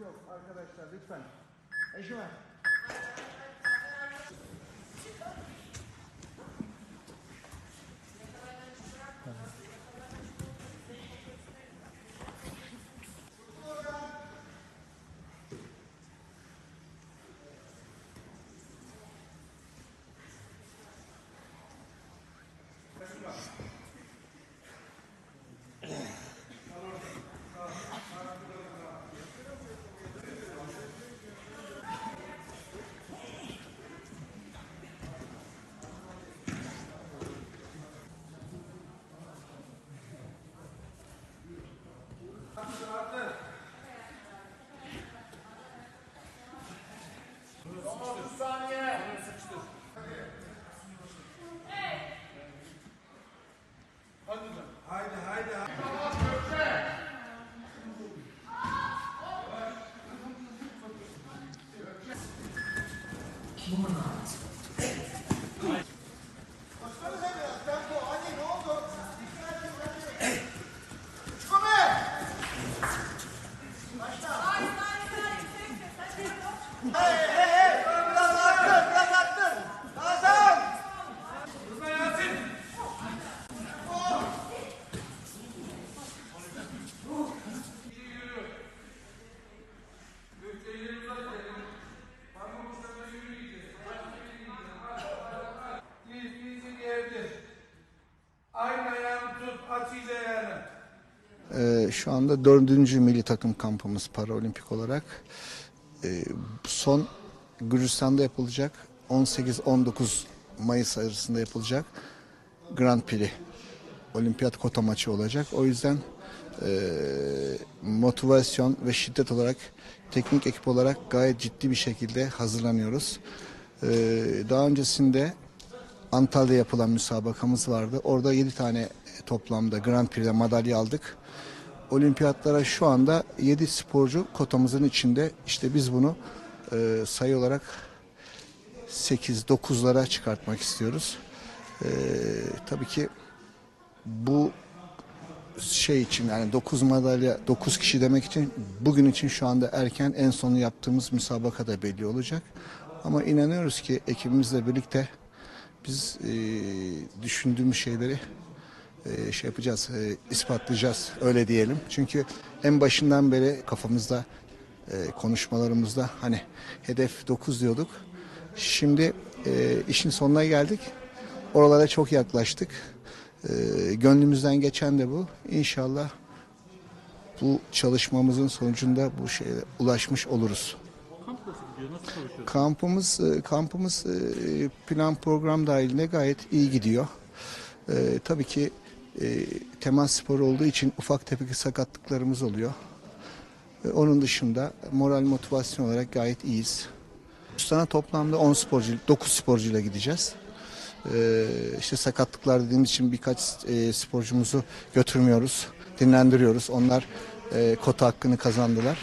Yok arkadaşlar lütfen. Ecmen. Diz dizi diyebilir. Aynı ayağını tut, aç iyice ayağını. Ee, şu anda dördüncü milli takım kampımız paraolimpik olarak. Ee, son Gürcistan'da yapılacak 18-19 Mayıs arasında yapılacak Grand Prix olimpiyat kota maçı olacak. O yüzden e, motivasyon ve şiddet olarak teknik ekip olarak gayet ciddi bir şekilde hazırlanıyoruz. Ee, daha öncesinde Antalya'da yapılan müsabakamız vardı. Orada 7 tane toplamda Grand Prix'de madalya aldık. Olimpiyatlara şu anda 7 sporcu kotamızın içinde. İşte biz bunu e, sayı olarak 8-9'lara çıkartmak istiyoruz. E, tabii ki bu şey için yani 9 madalya 9 kişi demek için bugün için şu anda erken en sonu yaptığımız müsabaka da belli olacak. Ama inanıyoruz ki ekibimizle birlikte biz e, düşündüğümüz şeyleri e, şey yapacağız, e, ispatlayacağız öyle diyelim. Çünkü en başından beri kafamızda e, konuşmalarımızda hani hedef 9 diyorduk. Şimdi işin sonuna geldik. Oralara çok yaklaştık. Gönlümüzden geçen de bu. İnşallah bu çalışmamızın sonucunda bu şeye ulaşmış oluruz. Kampımız kampımız plan program dahilinde gayet iyi gidiyor. E, tabii ki e, temas sporu olduğu için ufak tefek sakatlıklarımız oluyor. E, onun dışında moral motivasyon olarak gayet iyiyiz. Sana toplamda 10 sporcu, 9 sporcuyla gideceğiz. E, işte sakatlıklar dediğimiz için birkaç e, sporcumuzu götürmüyoruz, dinlendiriyoruz. Onlar e, kota hakkını kazandılar.